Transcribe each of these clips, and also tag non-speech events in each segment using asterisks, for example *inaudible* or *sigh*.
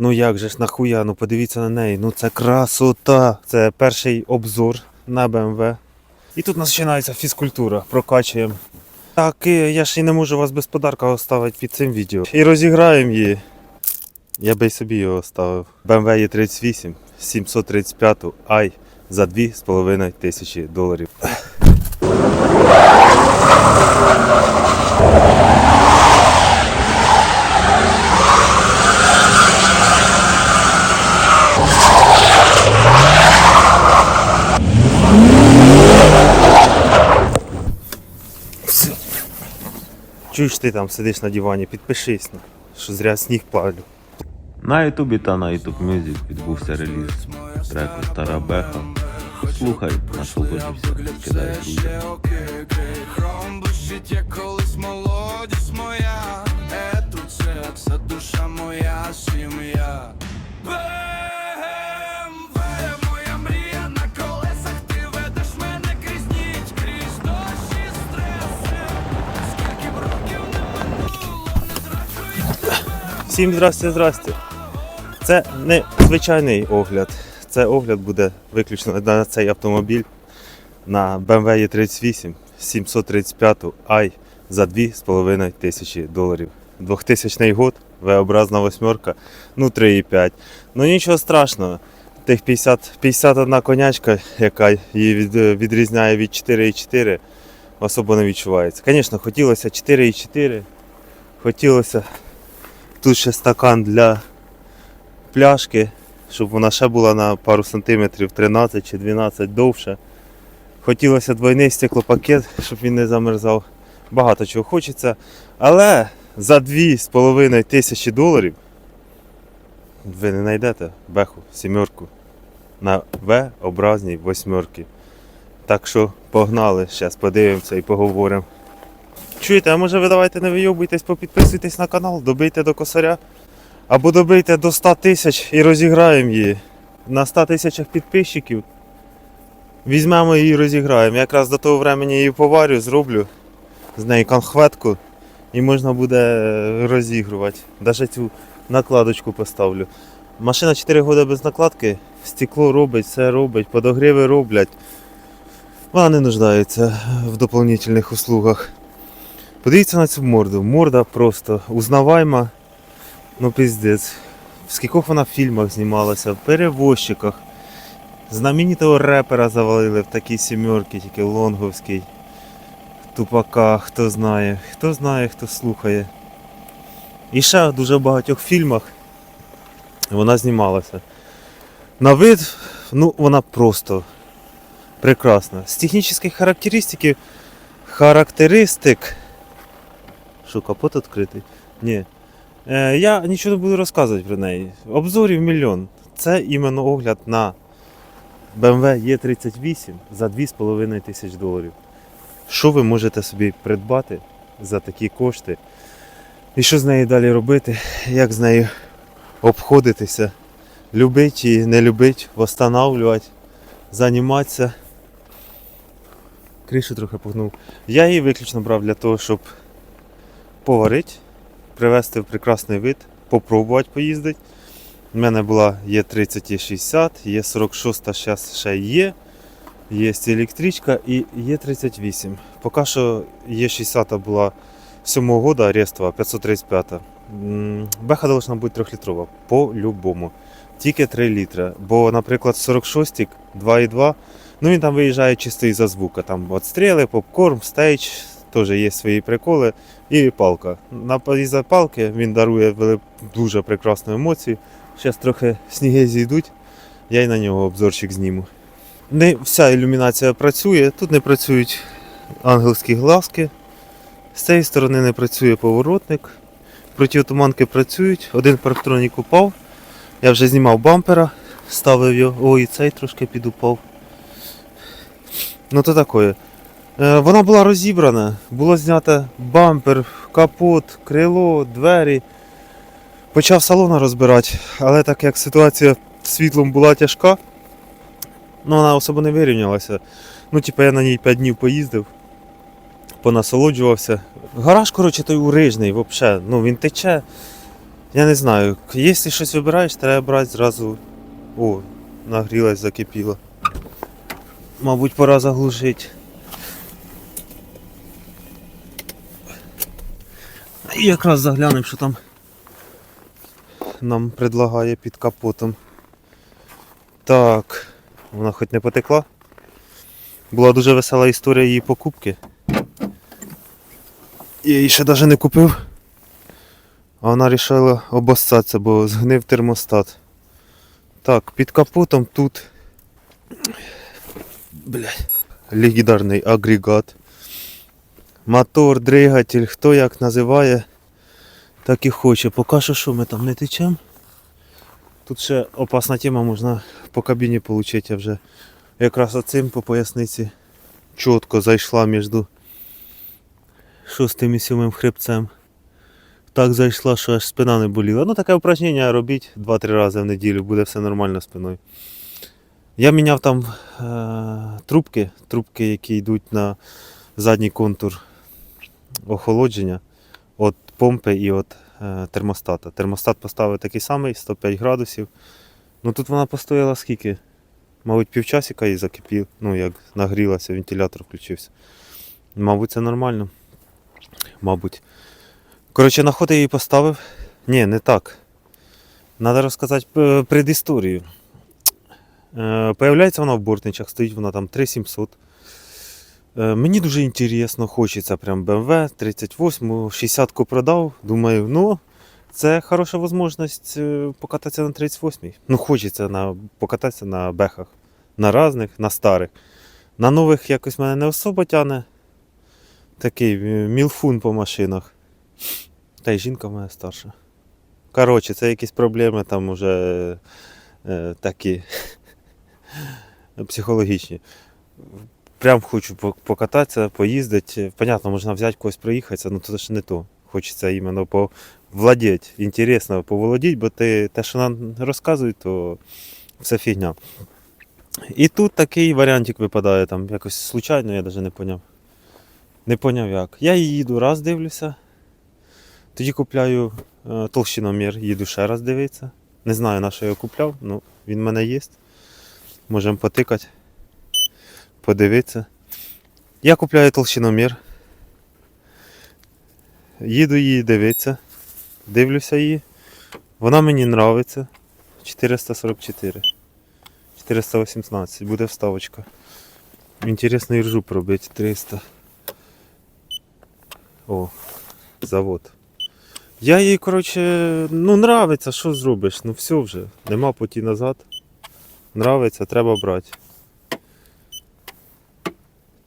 Ну як же ж нахуя, ну подивіться на неї. Ну це красота. Це перший обзор на BMW. І тут починається фізкультура, прокачуємо. Так, я ж і не можу вас без подарка оставити під цим відео. І розіграємо її. Я би й собі його оставив. BMW E38 735 i за 2,5 тисячі доларів. Чуєш ти там сидиш на дивані, підпишись, на, що зря сніг палю. На Ютубі та на YouTube Music відбувся реліз треку Стара Беха. Слухай, насолоджуйся, скидай друзям. Хром блищить, як колись молодість моя. Всім здрасте, здрасте. Це не звичайний огляд. Це огляд буде виключно на цей автомобіль на BMW E38 735 i за 2,5 тисячі доларів. 2000 год, V-образна восьмерка, ну 3,5. Ну нічого страшного. Тих 50, 51 конячка, яка її від, відрізняє від 4,4, особо не відчувається. Звісно, хотілося 4,4, хотілося Тут ще стакан для пляшки, щоб вона ще була на пару сантиметрів 13 чи 12 довше. Хотілося двойний стеклопакет, щоб він не замерзав. Багато чого хочеться. Але за 2,5 тисячі доларів ви не знайдете беху, сімерку на В-образній восьмерці. Так що погнали, зараз подивимося і поговоримо. Чуєте, а може ви давайте не вийобуйтесь, попідписуйтесь на канал, добийте до косаря. Або добийте до 100 тисяч і розіграємо її. На 100 тисячах підписчиків. Візьмемо її і розіграємо. Якраз до того времени її поварю, зроблю з неї конхветку і можна буде е, розігрувати. Навіть цю накладочку поставлю. Машина 4 роки без накладки, стекло робить, все робить, подогріви роблять. Вона не нуждається в доповнительних услугах. Подивіться на цю морду. Морда просто узнавайма. Ну піздець. В скількох вона в фільмах знімалася, в перевозчиках. Знаменитого репера завалили в такій сімерці, тільки лонговський. Тупака, хто знає, хто знає, хто слухає. І ще в дуже багатьох фільмах вона знімалася. На вид, ну, вона просто прекрасна. З технічних характеристик, характеристик що капот відкритий? Ні. Е, я нічого не буду розказувати про неї. Обзорів мільйон. Це іменно огляд на BMW E38 за 2,5 тисяч доларів. Що ви можете собі придбати за такі кошти? І що з нею далі робити? Як з нею обходитися? Любить її, не любить, восстанавливати, займатися. Кришу трохи погнув. Я її виключно брав для того, щоб поварити, привезти в прекрасний вид, попробувати поїздити. У мене була є 30 є 60, є 46 зараз ще є. Є електричка і є 38. Поки що є 60 була 7 года Рестова 535. Беха должна бути 3-літрова по-любому. Тільки 3 літра. Бо, наприклад, 46 2,2, ну він там виїжджає чисто із-за звука. Там отстріли, попкорн, стейдж, теж є свої приколи. І палка. На із-за палки він дарує дуже прекрасну емоцію. Зараз трохи сніги зійдуть, я й на нього обзорчик зніму. Не вся ілюмінація працює, тут не працюють ангельські глазки. З цієї сторони не працює поворотник. Протиотуманки працюють, один парктронік упав. Я вже знімав бампера, ставив його. Ой, цей трошки підупав. Ну то таке. Е, Вона була розібрана, було знято бампер, капот, крило, двері. Почав салона розбирати, але так як ситуація з світлом була тяжка, ну вона особо не вирівнялася. Ну, типу, я на ній 5 днів поїздив, понасолоджувався. Гараж, коротше, той урижний, взагалі. Ну, він тече. Я не знаю, якщо щось вибираєш, треба брати зразу. О, нагрілась, закипіло. Мабуть, пора заглушити. І якраз заглянемо, що там нам предлагає під капотом. Так, вона хоч не потекла. Була дуже весела історія її покупки. Я її ще навіть не купив. А вона вирішила обоссатися, бо згнив термостат. Так, під капотом тут. Блядь. Легендарний агрегат. Мотор, двигатель, хто як називає, так і хоче. Поки що що ми там не течемо. Тут ще опасна тема, можна по кабіні отримати, вже якраз оцим по поясниці чітко зайшла між шостим і сьомим хребцем. Так зайшла, що аж спина не боліла. Ну таке упражнення робіть 2-3 рази в неділю, буде все нормально спиною. Я міняв там е- трубки, трубки, які йдуть на задній контур охолодження помпи і від е, термостата. Термостат поставив такий самий, 105 градусів. Ну тут вона постояла скільки? Мабуть, півчасика і закипів, ну як нагрілася, вентилятор включився. Мабуть, це нормально. Мабуть. Коротше, на ход я її поставив. Ні, не так. Треба розказати е, предісторію. Е, Появляється вона в бортничах, стоїть вона там 3700. Е, Мені дуже інтересно, хочеться прям BMW 38, 60 ку продав. Думаю, ну, це хороша можливість е, покататися на 38. Ну, хочеться на, покататися на бехах. На різних, на старих. На нових якось мене не особо тяне. Такий е, мілфун по машинах. Та й жінка мене старша. Коротше, це якісь проблеми там уже е, такі *laughs* психологічні. Прям хочу покататися, поїздити. Понятно, можна взяти когось проїхатися, але це ж не то. Хочеться іменно повладіти. Інтересно поволодіти, бо ти те, що нам розказують, то все фігня. І тут такий варіантик випадає, там якось случайно, я навіть не поняв. Не поняв як. Я їду раз дивлюся. Тоді купляю е, толщиномір, їду ще раз дивитися. Не знаю, на що я купляв, ну він в мене є. Можемо потикати, подивитися. Я купляю толщиномір. Їду її дивитися. Дивлюся її. Вона мені нравиться. 444. 418. Буде вставочка. Інтересно і ржу пробити 300. О, завод. Я їй, коротше, ну нравиться, що зробиш? Ну все вже, нема путі назад. Нравиться, треба брати.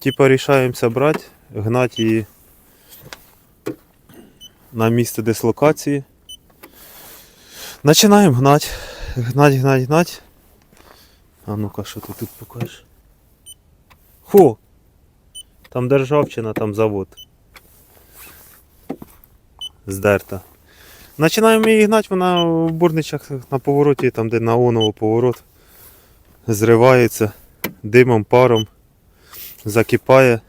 Типа рішаємося брати, гнати її на місце дислокації. Починаємо гнати. Гнать, гнать, гнать. А ну-ка, що ти тут покажеш? Хо! Там державчина, там завод. Здерта. Починаємо її гнати, вона в бурничах на повороті, там де на оново поворот. Зривається димом, паром, закипає.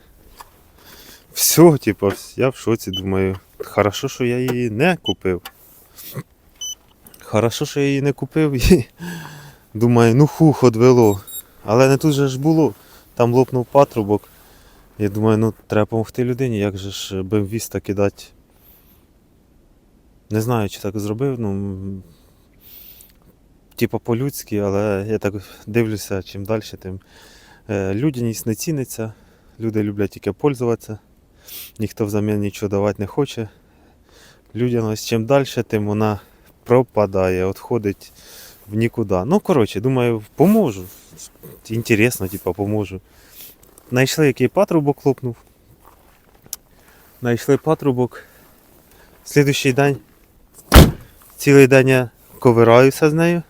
Все, типу, я в шоці думаю. Хорошо, що я її не купив. Хорошо, що я її не купив *laughs* і думаю, ну хух, одвело. Але не тут же ж було. Там лопнув патрубок. Я думаю, ну треба допомогти людині, як же ж бемвіста кидати. Не знаю, чи так зробив, ну. Типа по-людськи, але я так дивлюся, чим далі, тим е, людяність не ціниться. Люди люблять тільки пользуватися. Ніхто взамін нічого давати не хоче. Людяність чим далі, тим вона пропадає, відходить в нікуди. Ну, коротше, думаю, поможу. Інтересно, типа, поможу. Знайшли, який патрубок лопнув. Знайшли патрубок. Слідуючий день. Цілий день я ковираюся з нею.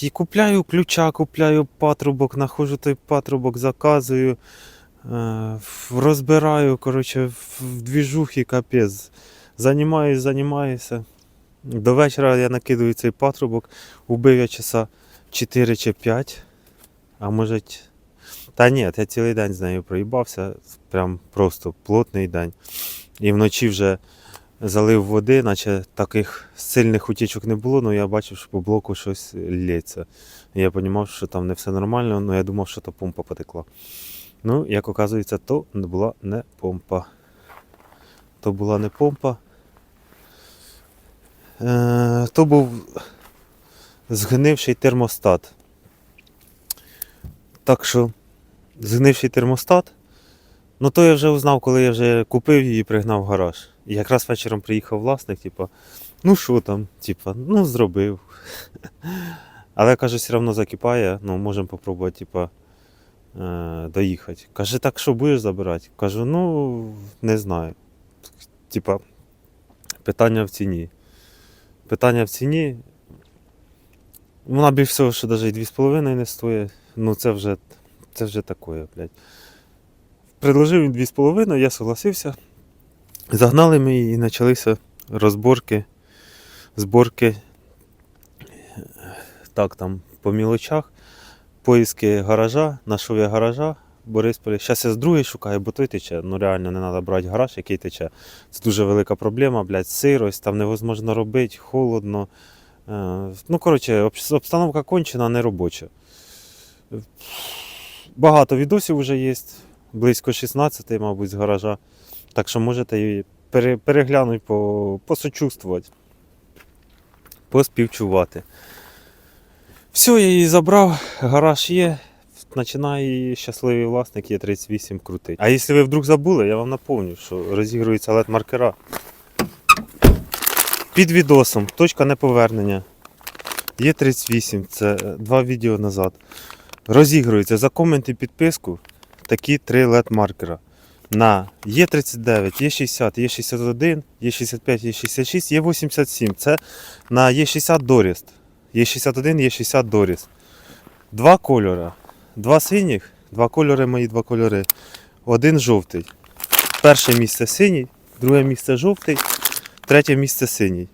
І Купляю ключа, купляю патрубок, знаходжу той патрубок, заказую, е, розбираю, коротше, в двіжухи капець. Займаюсь, займаюся. До вечора я накидаю цей патрубок, убив я часа 4 чи 5, а може. Та ні, я цілий день з нею проїбався, прям просто плотний день. І вночі вже залив води, наче таких сильних утічок не було, але я бачив, що по блоку щось лється. Я розумів, що там не все нормально, але я думав, що то помпа потекла. Ну, як оказується, то була не помпа. То була не помпа. Е, то був згнивший термостат. Так що, згнивший термостат. Ну то я вже узнав, коли я вже купив її і пригнав в гараж. І якраз вечором приїхав власник, типу, ну що там, типу, ну зробив. *laughs* Але каже, все одно закипає, ну можемо попробувати, типу, е, доїхати. Каже, так що будеш забирати? Кажу, ну не знаю. Типа, питання в ціні. Питання в ціні. Вона більш всього, що навіть 2,5 не стоїть. Ну це вже, це вже таке, блядь. Предложив він 2,5, я согласився. Загнали ми її і почалися розборки, зборки. Так, там по мілочах, поїски гаража, знайшов я гаража Борисполі. Зараз я з другий шукаю, бо той тече. Ну реально не треба брати гараж, який тече. Це дуже велика проблема, блядь, сирость, там невозможно робити, холодно. Е, Ну, коротше, обстановка кончена, не робоча. Багато відосів вже є, близько 16, мабуть, з гаража. Так що можете її переглянути, посочувствувати, поспівчувати. Все, я її забрав, гараж є. Починає щасливий власник є 38 крутий. А якщо ви вдруг забули, я вам напомню, що розігруються LED-маркера. Під відосом, точка неповернення. Є 38, це е, два відео назад. Розігрується за комент підписку такі три LED-маркера. На Є39, Є60, Є61, Є65, Є66, Є87. Це на Є60 Доріст. Є61, Є60 Доріст. Два кольори. Два синіх, два кольори мої два кольори. Один жовтий. Перше місце синій, друге місце жовтий, третє місце синій.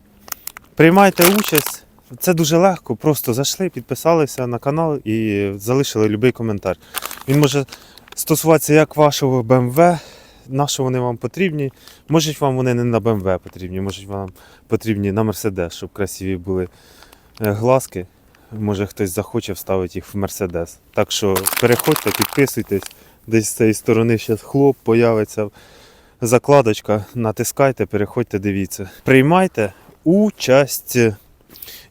Приймайте участь. Це дуже легко. Просто зайшли, підписалися на канал і залишили будь-який коментар. Він може стосуватися як вашого BMW, на що вони вам потрібні. Можуть вам вони не на BMW потрібні, можуть вам потрібні на Mercedes, щоб красиві були е, глазки. Може хтось захоче вставити їх в Mercedes. Так що переходьте, підписуйтесь. Десь з цієї сторони зараз хлоп появиться. Закладочка, натискайте, переходьте, дивіться. Приймайте участь.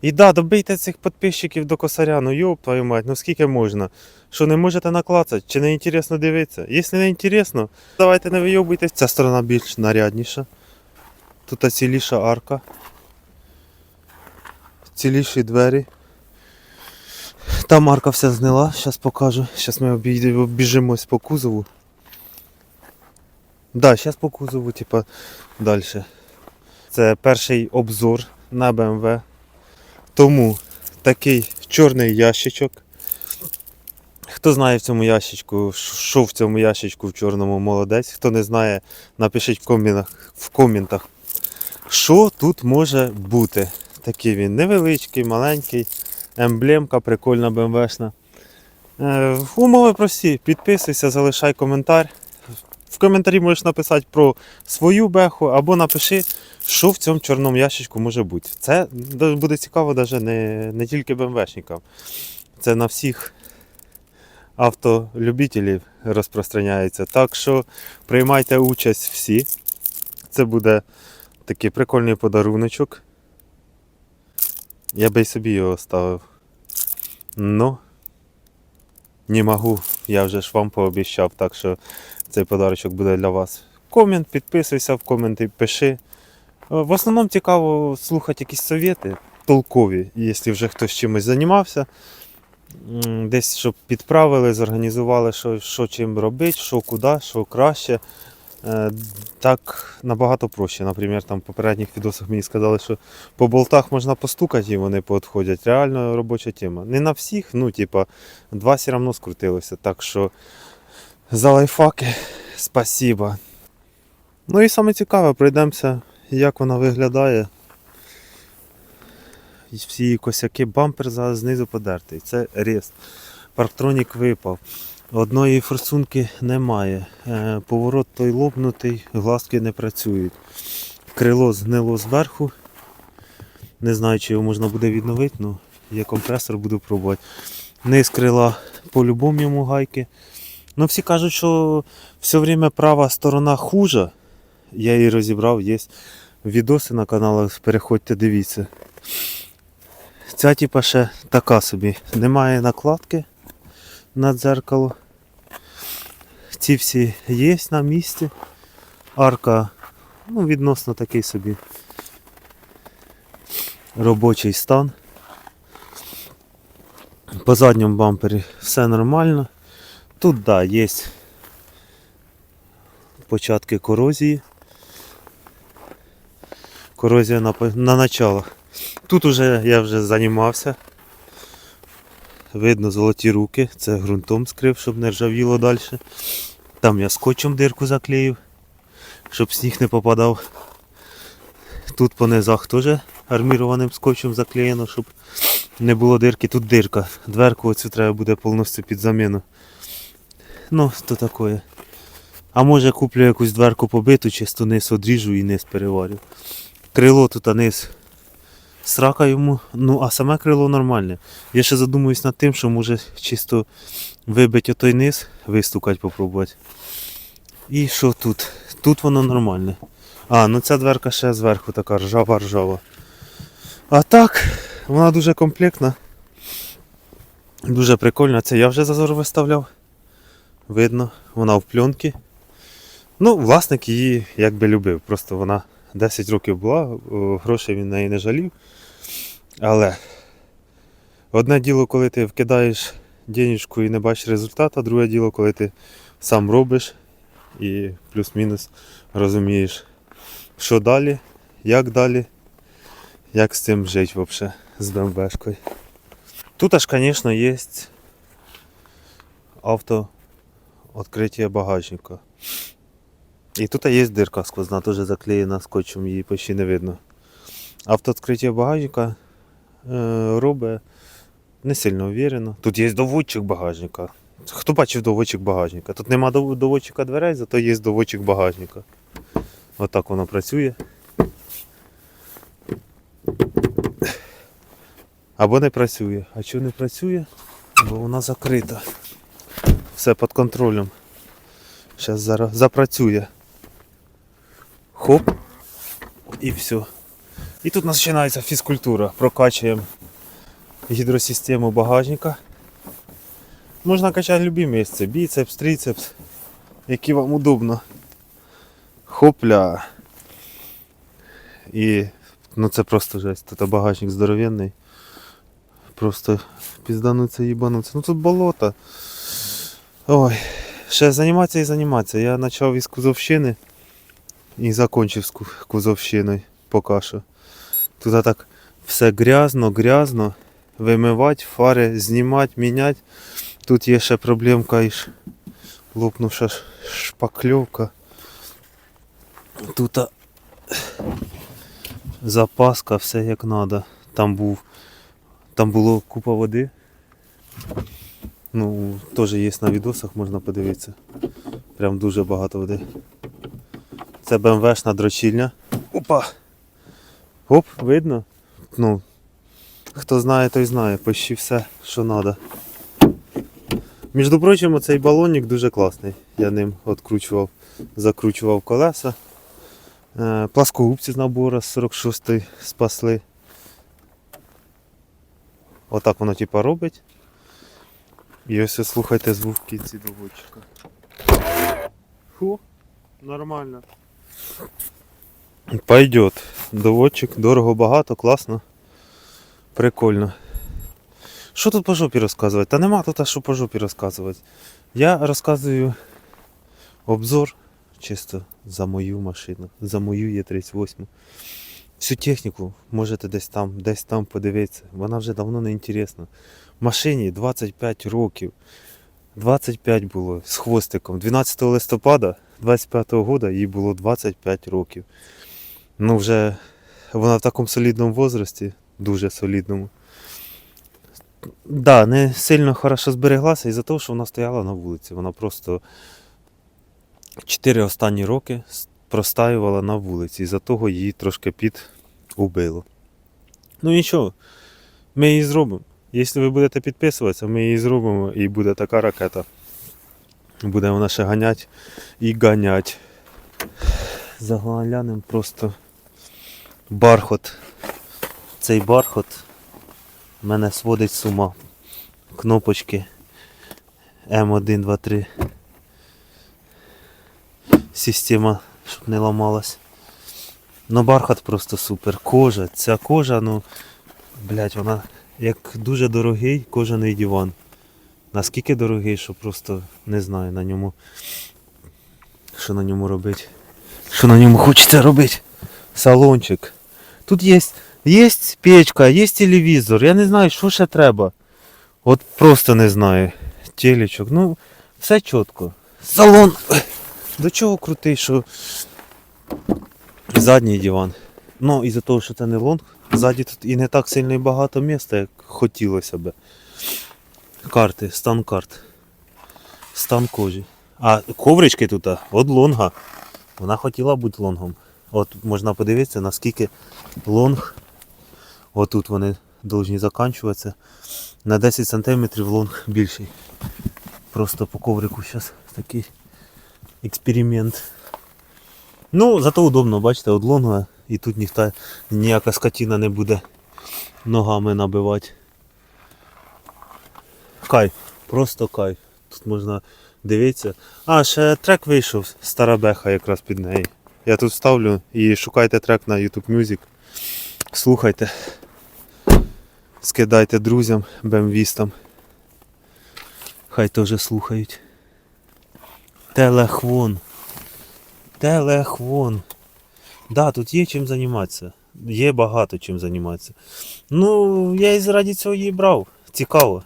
І да, добийте цих підписчиків до косаря, ну йоп твою мать, ну скільки можна? Що не можете наклацати, чи не інтересно дивитися? Якщо не інтересно, давайте не вийобуйтесь. Ця сторона більш нарядніша. Тут ціліша арка. Ціліші двері. Там арка вся знила, зараз покажу. Зараз ми біжимось по кузову. Да, зараз по кузову, типа, далі. Це перший обзор на BMW. Тому такий чорний ящичок. Хто знає в цьому ящичку, що в цьому ящичку в чорному молодець. Хто не знає, напишіть в коментах, в коментах що тут може бути. Такий він невеличкий, маленький, емблемка прикольна БМВшна. Е, умови прості. Підписуйся, залишай коментар. В коментарі можеш написати про свою беху або напиши, що в цьому чорному ящичку може бути. Це буде цікаво навіть не, не тільки БМВшникам. Це на всіх автолюбителів розпространяється. Так що приймайте участь всі. Це буде такий прикольний подаруночок. Я би й собі його ставив. Ну, не можу, я вже ж вам пообіщав, так що цей подарочок буде для вас. Комент, підписуйся в коменти, пиши. Е, В основному цікаво слухати якісь совєти толкові, якщо вже хтось чимось займався. Десь щоб підправили, зорганізували, що, що чим робити, що куди, що краще. Е, Так набагато проще. Наприклад, там в попередніх відосах мені сказали, що по болтах можна постукати і вони підходять. Реально робоча тема. Не на всіх, ну, типа, два все одно скрутилося. Так що за лайфхаки спасибо. Ну і саме цікаве, пройдемося, як вона виглядає. І Всі її косяки, бампер за- знизу подертий. Це рест. Парктронік випав. Одної форсунки немає. Е, Поворот той лопнутий, глазки не працюють. крило згнило зверху. Не знаю, чи його можна буде відновити, але є компресор, буду пробувати. Низ крила по-любому йому гайки. Ну, всі кажуть, що все время права сторона хуже. Я її розібрав, є відоси на каналах, переходьте, дивіться. Ця типа ще така собі. Немає накладки на дзеркало. Ці всі є на місці. Арка ну, відносно такий собі робочий стан. По задньому бампері все нормально. Тут да, є початки корозії. Корозія на, на началах. Тут уже я вже займався. Видно золоті руки, це ґрунтом скрив, щоб не ржавіло далі. Там я скотчем дирку заклеїв, щоб сніг не попадав. Тут по низах теж армірованим скотчем заклеєно, щоб не було дирки. Тут дирка. Дверку оцю треба буде повністю під заміну. Ну, то таке. А може куплю якусь дверку побиту, чисто низ одріжу і низ переварю. Крило тут а низ срака йому, ну а саме крило нормальне. Я ще задумуюсь над тим, що може чисто вибити отой низ, вистукати попробувати. І що тут? Тут воно нормальне. А, ну ця дверка ще зверху така ржава ржава. А так, вона дуже комплектна. Дуже прикольна. Це я вже зазор виставляв. Видно, вона в пленці. Ну, власник її якби любив. Просто вона 10 років була, о, грошей він неї не жалів. Але одне діло, коли ти вкидаєш денежку і не бачиш результату, друге діло, коли ти сам робиш і плюс-мінус розумієш, що далі, як далі, як з цим жити взагалі з БМВшкою. Тут аж, звісно, є авто відкриття багажника. І тут є дирка сквозна, теж заклеєна скотчем, її почти не видно. Автооткриття багажника е, робить не сильно уверенно. Тут є доводчик багажника. Хто бачив доводчик багажника? Тут нема доводчика дверей, зато є доводчик багажника. Отак воно працює. Або не працює. А чого не працює? Бо вона закрита. Все під контролем. Зараз запрацює. Хоп. І все. І тут починається фізкультура. Прокачуємо гідросистему багажника. Можна качати любі місце. Біцепс, трицепс. Які вам удобно. Хопля. І ну це просто жесть. Тут багажник здоровенний. Просто піздануться їбануться. Ну тут болото. Ой. Ще займатися і займатися. Я почав із кузовщини і закончив з кузовщиною поки що. Тут так все грязно, грязно. Вимивати, фари знімати, міняти. Тут є ще проблемка із лопнувша шпакльовка. Тут запаска, все як треба. Там був. Там було купа води. Ну, теж є на відосах, можна подивитися. Прям дуже багато води. Це БМВшна дрочільня. Опа! Оп, видно? Ну, хто знає, той знає, почти все, що треба. Між прочим, цей балонник дуже класний. Я ним откручував, закручував колеса. Е, Пласкогубці з набору з 46 спасли. Отак воно типа робить. І ось слухайте звук в кінці доводчика. Фу, нормально. Пойдет. Доводчик, дорого, багато, класно. Прикольно. Що тут по жопі розказувати? Та нема тут а що по жопі розказувати. Я розказую обзор чисто за мою машину, за мою Е38. Всю техніку можете десь там, десь там подивитися. Вона вже давно не інтересна. Машині 25 років. 25 було з хвостиком. 12 листопада 25 года їй було 25 років. Ну вже вона в такому солідному возрасті, дуже солідному. Да, не сильно хорошо збереглася із-за того, що вона стояла на вулиці. Вона просто 4 останні роки простаювала на вулиці, і за того її трошки під убило. Ну нічого, ми її зробимо. Якщо ви будете підписуватися, ми її зробимо і буде така ракета. Буде вона ще ганять і ганять. Заглянемо просто бархот. Цей бархот мене сводить з ума. Кнопочки М1, 2, 3. Система, щоб не ламалась. Ну бархат просто супер. Кожа, ця кожа, ну, блять, вона як дуже дорогий кожаний диван. Наскільки дорогий, що просто не знаю на ньому. Що на ньому робити. Що на ньому хочеться робити. Салончик. Тут є, є печка, є телевізор. Я не знаю, що ще треба. От просто не знаю. Телечок. Ну, все чітко. Салон. До чого крутий, що задній диван. Ну, із-за того, що це не лонг, ззаді тут і не так сильно і багато міста, як хотілося б. Карти, стан карт. Стан кожі. А коврички тут от лонга. Вона хотіла бути лонгом. От можна подивитися, наскільки лонг. Отут вони повинні закінчуватися. На 10 см лонг більший. Просто по коврику зараз такий експеримент. Ну, зато удобно, бачите, от лонга і тут ніхто, ніяка скотина не буде ногами набивати. Кайф, просто кайф. Тут можна дивитися. А, ще трек вийшов, стара беха якраз під неї. Я тут ставлю і шукайте трек на YouTube Music. Слухайте. Скидайте друзям, бемвістам. Хай теж слухають. Телехвон. Телехвон. Да, тут є чим займатися. Є багато чим займатися. Ну, я і заради цього її брав. Цікаво.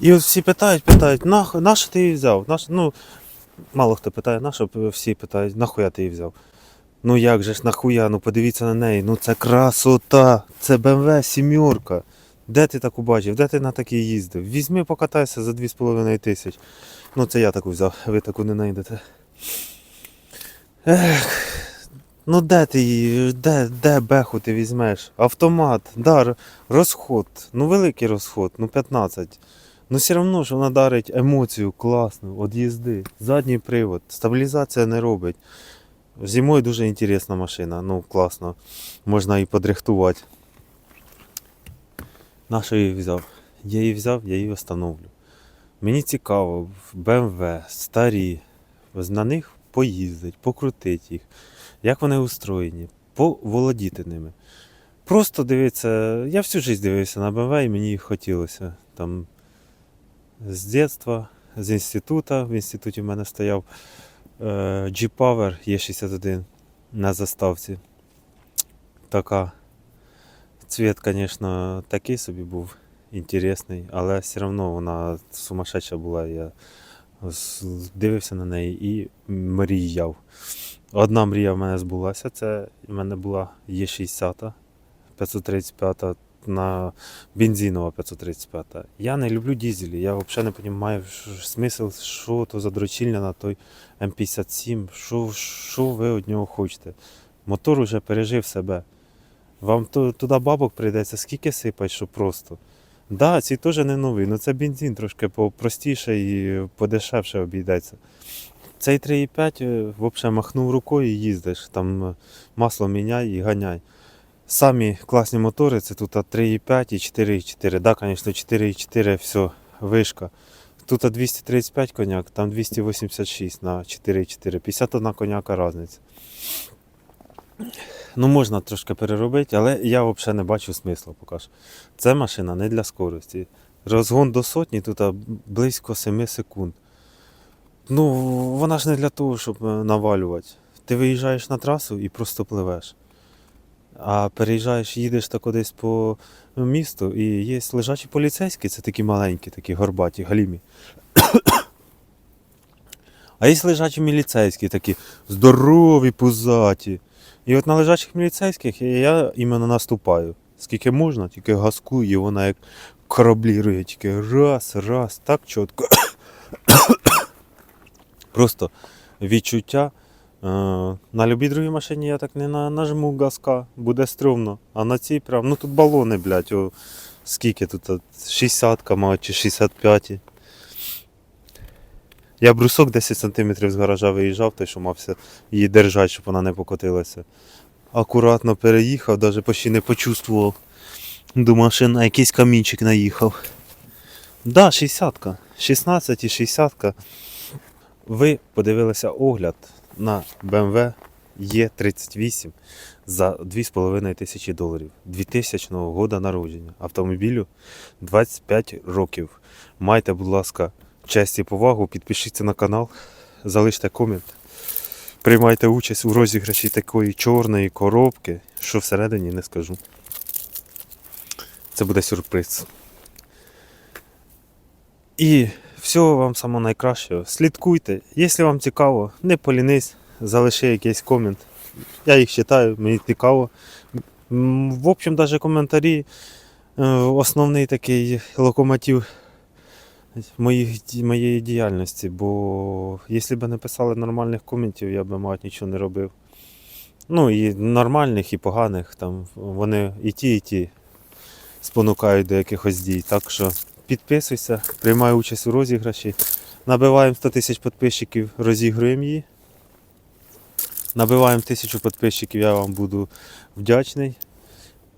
І от всі питають, питають, на, на що ти її взяв? На, ну, мало хто питає, на що всі питають, нахуя ти її взяв? Ну як же ж нахуя, ну подивіться на неї, ну це красота, це BMW сімерка. Де ти таку бачив? Де ти на такій їздив? Візьми, покатайся за 2,5 тисяч. Ну це я таку взяв, ви таку не знайдете. Ех, ну де ти її, де, де беху ти візьмеш? Автомат, да, р- розход, ну великий розход, ну 15. Ну все одно ж вона дарить емоцію класну, від їзди. Задній привод, стабілізація не робить. Зимою дуже інтересна машина, ну класно. Можна і подрихтувати. На що я її взяв? Я її взяв, я її встановлю. Мені цікаво, BMW, старі, на них поїздить, покрутити їх, як вони устроєні, поволодіти ними. Просто дивіться, я всю життя дивився на BMW і мені хотілося. Там з дитинства, з інституту, в інституті в мене стояв е, G-Power E61 на заставці. Така. Цвіт, звісно, такий собі був інтересний, але все одно вона сумасшедша була. Я дивився на неї і мріяв. Одна мрія в мене збулася, це в мене була Е60 535 на бензинова 535. Я не люблю дізелі. Я взагалі не розумію смисл, що то за дрочільня на той М57, що, що ви від нього хочете. Мотор уже пережив себе. Вам туди бабок прийдеться скільки сипать, що просто. Да, ці теж не нові, але це бензин трошки попростіше і подешевше обійдеться. Цей 3,5 е, взагалі махнув рукою і їздиш. Там е, масло міняй і ганяй. Самі класні мотори це тут 3,5 і 4,4. Да, звісно, 4,4 все, вишка. Тут 235 коняк, там 286 на 4,4. 51 коняка різниця. Ну, можна трошки переробити, але я взагалі не бачу смисла поки що. Це машина не для скорості. Розгон до сотні тут близько 7 секунд. Ну, вона ж не для того, щоб е, навалювати. Ти виїжджаєш на трасу і просто пливеш. А переїжджаєш, їдеш так кудись по місту, і є лежачі поліцейські, це такі маленькі, такі горбаті, галімі. *coughs* А є лежачі міліцейські, такі здорові, пузаті. І от на лежачих міліцейських я іменно наступаю. Скільки можна, тільки газкую, і вона як кораблірує, тільки раз, раз, так чітко. *coughs* Просто відчуття на любій другій машині я так не нажму газка, буде стрьомно. А на цій прям, ну тут балони, блядь, о, скільки тут, 60 ка чи 65. Я брусок 10 см з гаража виїжджав, той, що мався її держати, щоб вона не покотилася. Акуратно переїхав, навіть почти не почувствував. Думав, що на якийсь камінчик наїхав. Да, 60-ка. 16 і 60-ка. Ви подивилися огляд на BMW E38 за 2,5 тисячі доларів 2000 года народження. Автомобілю 25 років. Майте, будь ласка, честь і повагу, підпишіться на канал, залиште комент. Приймайте участь у розіграші такої чорної коробки, що всередині не скажу. Це буде сюрприз. І всього вам самого найкращого. Слідкуйте. Якщо вам цікаво, не полінись, залиши якийсь комент. Я їх читаю, мені цікаво. В общем, навіть коментарі е, основний такий локомотив моїх, моєї діяльності. Бо якщо б не писали нормальних коментів, я б, мабуть, нічого не робив. Ну і нормальних, і поганих. Там вони і ті, і ті спонукають до якихось дій. Так що підписуйся, приймай участь у розіграші. Набиваємо 100 тисяч підписчиків, розігруємо її. Набиваємо тисячу підписчиків, я вам буду вдячний.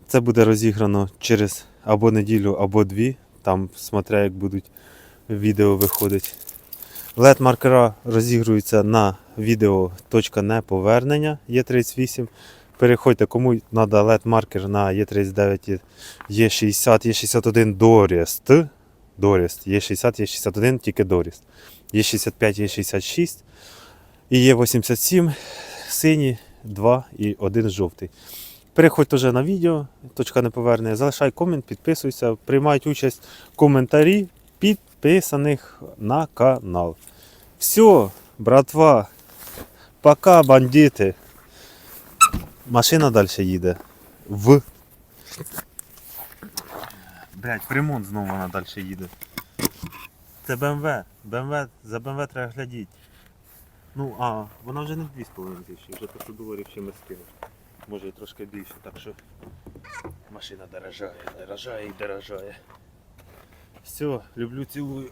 Це буде розіграно через або неділю, або дві. Там, смотря як будуть відео виходить. led маркера розігруються на відео точка не повернення Є38. Переходьте, кому треба led маркер на Є39, Є60, Є61 Доріст. Доріст. Є60, Є61, тільки Доріст. Є65, Є66 і Є87 синій, 2 і 1 жовтий. Переходь вже на відео, точка не повернення, залишай комент, підписуйся, приймають участь коментарі підписаних на канал. Все, братва, пока, бандити. Машина далі їде. В. Блять, в ремонт знову вона далі їде. Це BMW. BMW, за BMW треба глядіти. Ну, а, вона вже не 2,5 тисячі, вже 100 доларів чимось скинув. Може і трошки більше, так що машина дорожає, дорожає і дорожає. Все, люблю, цілую.